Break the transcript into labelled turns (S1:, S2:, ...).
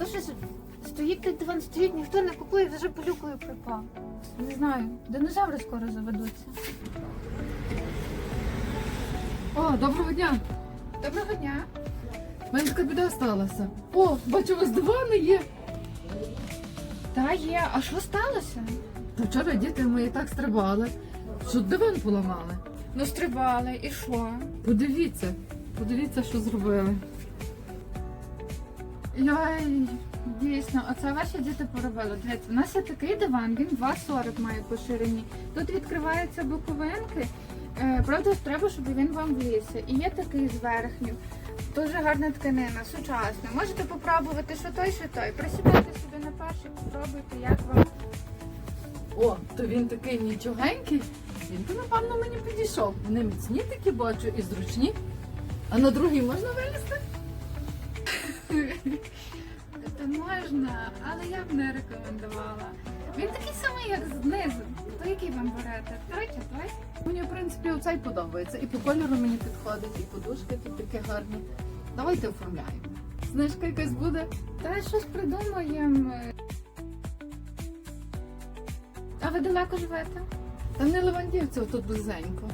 S1: То стоїть той диван, стоїть, ніхто не купує, вже пилюкою припав. Не знаю, динозаври скоро заведуться.
S2: О, доброго дня!
S1: Доброго дня.
S2: У мене така біда сталася. О, бачу, у вас дивани є.
S1: Та є, а що сталося?
S2: Та вчора діти мої так стрибали, що диван поламали.
S1: Ну, стрибали, і що?
S2: Подивіться, подивіться, що зробили.
S1: Йой, дійсно, оце ваші діти поробили. Дивіться, у нас є такий диван, він 2,40 має по ширині. Тут відкриваються боковинки. Е, правда, треба, щоб він вам влізся. І є такий з верхнім. Дуже гарна тканина, сучасна. Можете попробувати, що той, що той. Присідайте собі на перший, попробуйте, як вам.
S2: О, то він такий нічогенький. Він то, напевно, мені підійшов. Вони міцні такі бачу і зручні. А на другий можна вилізти?
S1: Можна, але я б не рекомендувала. Він такий самий, як знизу. То який вам берете? Третя, той?
S2: Мені, в принципі, оцей подобається. І по кольору мені підходить, і подушки тут такі гарні. Давайте оформляємо. Знижка якась буде.
S1: Та щось придумаємо. А ви далеко живете?
S2: Та не Левандівців тут близенько.